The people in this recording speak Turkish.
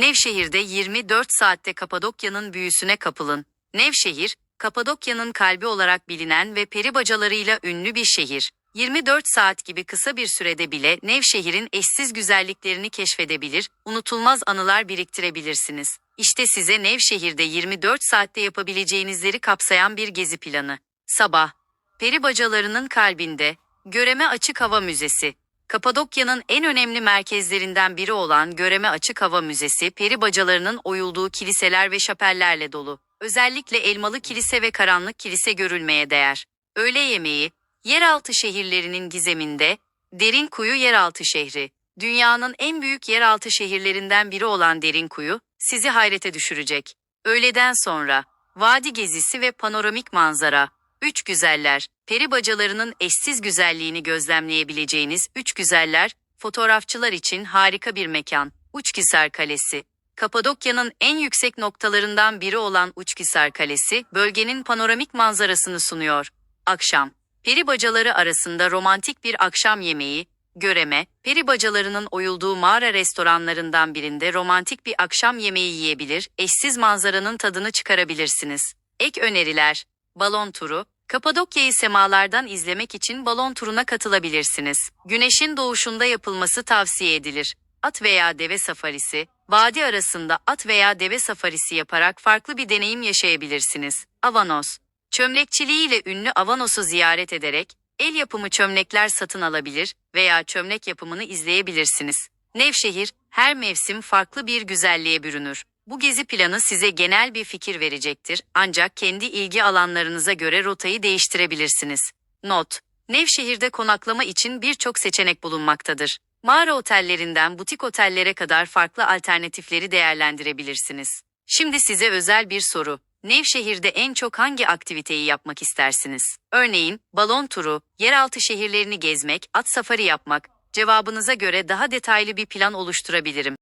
Nevşehir'de 24 saatte Kapadokya'nın büyüsüne kapılın. Nevşehir, Kapadokya'nın kalbi olarak bilinen ve peri bacalarıyla ünlü bir şehir. 24 saat gibi kısa bir sürede bile Nevşehir'in eşsiz güzelliklerini keşfedebilir, unutulmaz anılar biriktirebilirsiniz. İşte size Nevşehir'de 24 saatte yapabileceğinizleri kapsayan bir gezi planı. Sabah, peri bacalarının kalbinde, Göreme Açık Hava Müzesi. Kapadokya'nın en önemli merkezlerinden biri olan Göreme Açık Hava Müzesi, peri bacalarının oyulduğu kiliseler ve şapellerle dolu. Özellikle Elmalı Kilise ve Karanlık Kilise görülmeye değer. Öğle yemeği, yeraltı şehirlerinin gizeminde, Derinkuyu Yeraltı Şehri. Dünyanın en büyük yeraltı şehirlerinden biri olan Derinkuyu, sizi hayrete düşürecek. Öğleden sonra, vadi gezisi ve panoramik manzara. Üç güzeller, peri bacalarının eşsiz güzelliğini gözlemleyebileceğiniz üç güzeller, fotoğrafçılar için harika bir mekan. Uçkisar Kalesi. Kapadokya'nın en yüksek noktalarından biri olan Uçkisar Kalesi, bölgenin panoramik manzarasını sunuyor. Akşam. Peri bacaları arasında romantik bir akşam yemeği, göreme, peri bacalarının oyulduğu mağara restoranlarından birinde romantik bir akşam yemeği yiyebilir, eşsiz manzaranın tadını çıkarabilirsiniz. Ek öneriler, balon turu, Kapadokya'yı semalardan izlemek için balon turuna katılabilirsiniz. Güneşin doğuşunda yapılması tavsiye edilir. At veya deve safarisi, vadi arasında at veya deve safarisi yaparak farklı bir deneyim yaşayabilirsiniz. Avanos, çömlekçiliğiyle ünlü Avanos'u ziyaret ederek, el yapımı çömlekler satın alabilir veya çömlek yapımını izleyebilirsiniz. Nevşehir, her mevsim farklı bir güzelliğe bürünür. Bu gezi planı size genel bir fikir verecektir ancak kendi ilgi alanlarınıza göre rotayı değiştirebilirsiniz. Not: Nevşehir'de konaklama için birçok seçenek bulunmaktadır. Mağara otellerinden butik otellere kadar farklı alternatifleri değerlendirebilirsiniz. Şimdi size özel bir soru. Nevşehir'de en çok hangi aktiviteyi yapmak istersiniz? Örneğin, balon turu, yeraltı şehirlerini gezmek, at safari yapmak. Cevabınıza göre daha detaylı bir plan oluşturabilirim.